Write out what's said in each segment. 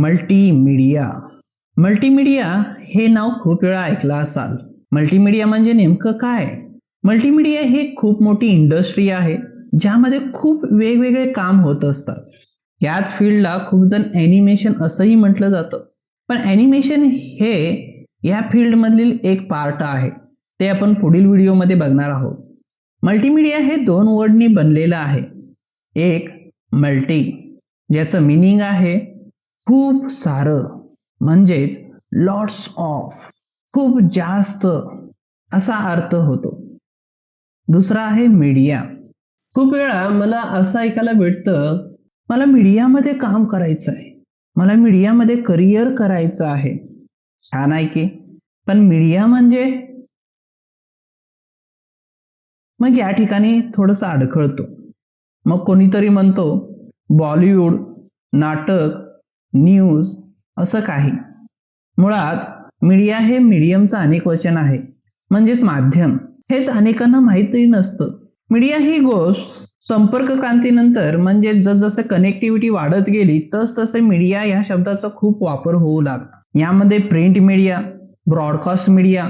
Multimedia multimedia हे नाव खूप वेळा ऐकलं असाल. मल्टीमीडिया म्हणजे नेमकं काय? मल्टीमीडिया हे खूप मोठी इंडस्ट्री आहे ज्यामध्ये खूप वेगवेगळे काम होत असतात. याच फील्डला खूप जण ॲनिमेशन असंही म्हटलं जातं. पण ॲनिमेशन हे या फील्डमधील एक पार्ट आहे. ते आपण पुढील व्हिडिओमध्ये बघणार आहोत. मल्टीमीडिया हे दोन वर्डनी बनलेलं आहे. एक मल्टी ज्याचं मिनिंग आहे खूप सारं म्हणजेच लॉट्स ऑफ खूप जास्त असा अर्थ होतो. दुसरा आहे मीडिया खूप वेळा मला असं ऐकायला भेटतं मला मीडियामध्ये काम करायचं आहे. मला मीडियामध्ये करिअर करायचं आहे. छान आहे की. पण मीडिया म्हणजे? मग या ठिकाणी थोडंसं अडखळतो. मग कोणीतरी म्हणतो बॉलिवूड नाटक न्यूज असं काही. मुळात मीडिया हे मीडियमचं अनेक वचन आहे. म्हणजेच माध्यम. हेच अनेकांना माहितही नसतं. मीडिया ही गोष्ट संपर्क क्रांतीनंतर म्हणजे जसजसं कनेक्टिव्हिटी वाढत गेली तस तसे मीडिया या शब्दाचा खूप वापर होऊ लागला. यामध्ये प्रिंट मीडिया ब्रॉडकास्ट मीडिया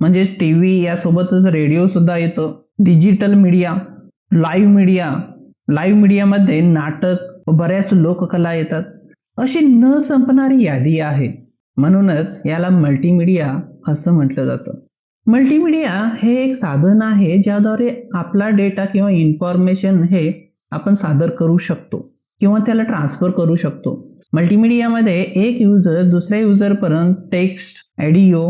म्हणजे टी व्ही यासोबतच रेडिओ सुद्धा येतं. Digital media live media live मीडियामध्ये नाटक बऱ्याच लोककला येतात. अशी न संपणारी यादी आहे. म्हणूनच याला मल्टीमीडिया असं म्हटलं जातं. मल्टीमीडिया हे एक साधन आहे ज्याद्वारे आपला डेटा किंवा इन्फॉर्मेशन हे आपण सादर करू शकतो किंवा त्याला ट्रान्सफर करू शकतो. मल्टीमीडियामध्ये एक युजर दुसऱ्या युजरपर्यंत टेक्स्ट ॲडिओ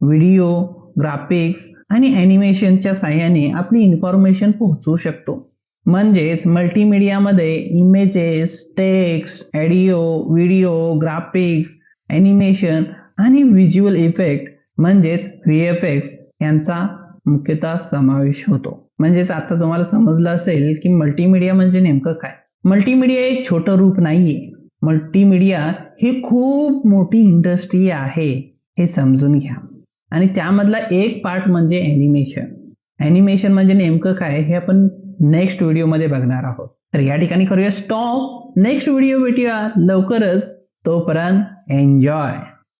व्हिडिओ ग्राफिक्स आणि ॲनिमेशनच्या साह्याने आपली इन्फॉर्मेशन पोहोचवू शकतो. म्हणजेच मल्टीमीडियामध्ये images text audio video graphics animation आणि व्हिज्युअल इफेक्ट म्हणजेच व्ही एफ एक्स यांचा मुख्यतः समावेश होतो. म्हणजेच आता तुम्हाला समजलं असेल की मल्टीमीडिया म्हणजे नेमकं काय? मल्टीमीडिया एक छोटं रूप नाहीये. मल्टीमीडिया ही खूप मोठी इंडस्ट्री आहे हे समजून घ्या. आणि त्यामधला एक पार्ट म्हणजे ॲनिमेशन ॲनिमेशन म्हणजे नेमकं काय हे आपण नेक्स्ट व्हिडिओमध्ये बघणार आहोत. तर या ठिकाणी करूया स्टॉप नेक्स्ट व्हिडिओ भेटूया. लवकरच. तोपर्यंत एन्जॉय